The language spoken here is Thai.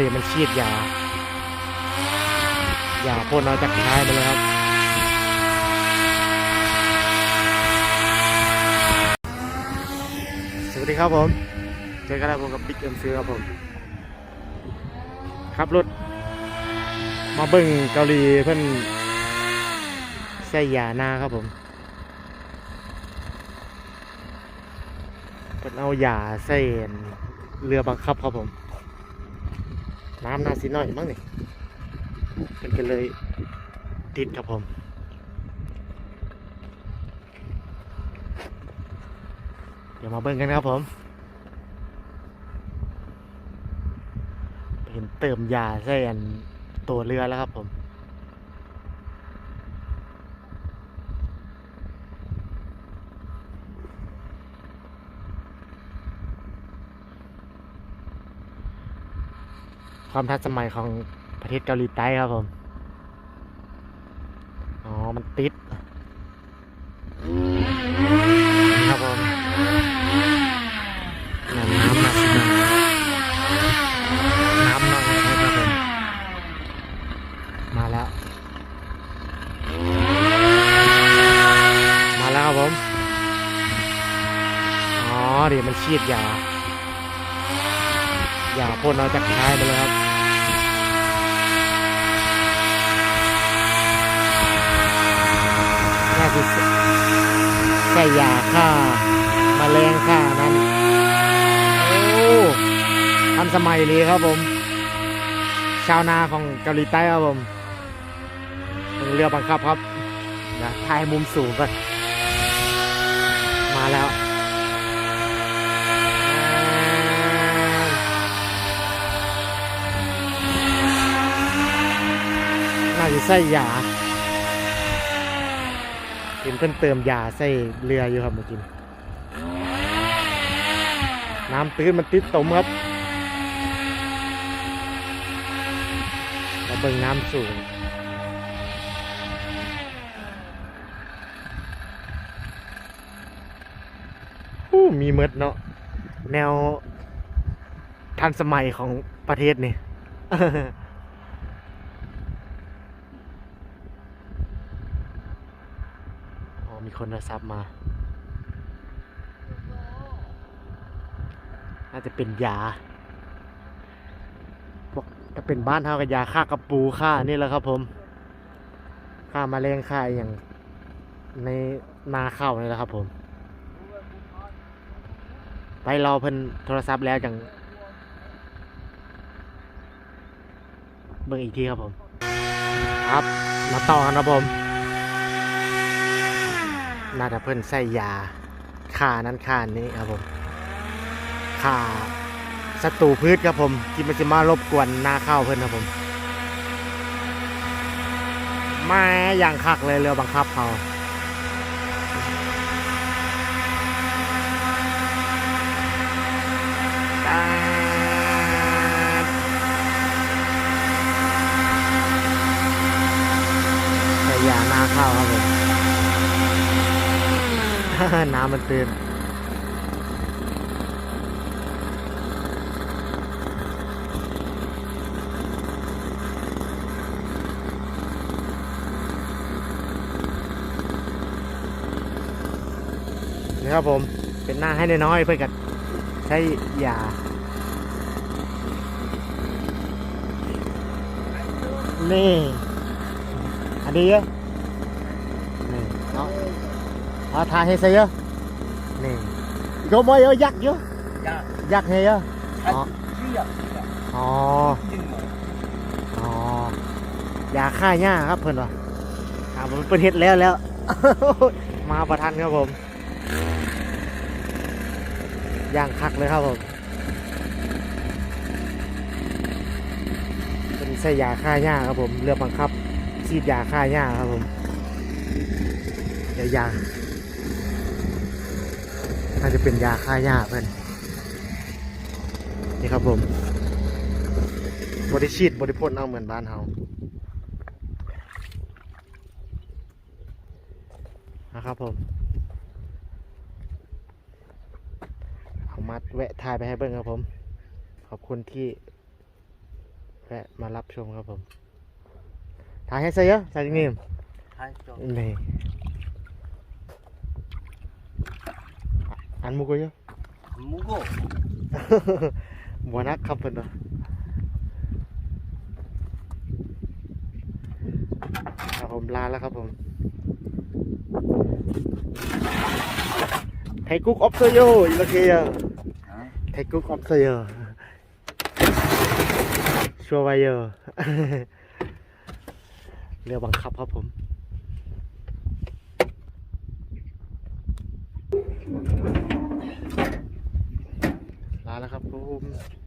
ดิมันฉีดยา ยาพ่นเอาจากท้ายมาเลยครับสวัสดีครับผม เจอกันแล้วผมกับบิ๊กเอ็มซีครับผมขับรถมาเบิ่งเกาหลีเพิ่อนใส่ยาหน้าครับผมเพิ่นเอายาใส่เรือบังคับครับผม น้ำน่าสิน้อยมั้งนี่มันก็เลยติดครับผมเดี๋ยวมาเบิ่งกันครับผม เห็นเติมยาใส่อันตัวเรือแล้วครับผม ความทันสมัยของประเทศเกาหลีใต้ครับผม อ๋อ มันติดนะครับผมน้ำน้ำมาสิน้ำน้อยนะครับผมมาแล้ว มาแล้วครับผม อ๋อเดี๋ยวมันฉีดยายาพ่นเอาจากท้ายมาเลยครับ ใส่ยาฆ่ามาแมลงฆ่านั้นโอ้ทันสมัยเลยครับผม ชาวนาของเกาหลีใต้ครับผมเป็นเรือบังคับครับนะถ่ายมุมสูงก่อนมาแล้วน่าจะใส่ยา เห็นเพิ่นเติมยาใส่เรืออยู่ครับเมื่อกี้น้ำตื้นมันติดตมครับมาเบิ่งน้ำสูงอู้มีเมดเนาะแนวทันสมัยของประเทศนี่ อ๋อมี คนโทรศัพท์มา น่าจะเป็นยาบอกถ้าเป็นบ้านเท่ากับยาฆ่ากระปูฆ่านี่แหละครับผมฆ่าแมาแรงฆ่าอหย่างในนาข้าวนี่แหละครับผม ไปรอเพิ่นโทรศัพท์แล้วจัง เบิ่งอีกทีครับผม ครับ มาต่อกันครับผม น่าจะเพิ่นใส่ยาฆ่านั้นฆ่านี้ครับผมฆ่าศัตรูพืชครับผมที่มันจะมารบกวนนาข้าวเพิ่นครับผมมาอย่างคักเลยเรือบังคับเขาตาดใส่ยานาข้าวครับผม น้ำมันตื่นนี่ครับผม เป็นหน้าให้น้อยๆเพื่อกัดใช้ยานี่ อันนี้เยอะนี่เนาะ อาทาเฮเซยนี่โยมว่ยอยักษ์เยอะยักษ์เฮเยออ๋ออ๋อยาฆ่ายาครับเพื่อนวะครับมันเป็นเห็ดแล้วแล้ว มาประทันครับผมย่างคักเลยครับผมเป็นใส่ยาฆ่ายาครับผมเรือบังคับฉีดยาฆ่ายาครับผมเดี๋ยวยา น่าจะเป็นยาฆ่าหญ้าเพื่อนนี่ครับผมบริชีดบริพ่นเอาเหมือนบ้านเฮานะครับผมเอามาแวะถ่ายไปให้เบิ่งครับผม ขอบคุณที่แวะมารับชมครับผมถ่ายให้เสียใส่นิ่ม Hai cho นี่อันมุกเยอะ mugo. บัวนักครับเพิ่นเนาะครับผ มลาแล้วครับผมไทยกุ๊กออฟเซโยอีกแล้วเกีย Hả? ไทยกุ๊กออฟเซโยชัวร์ไวเยอร์เรือบังคับครับผม ล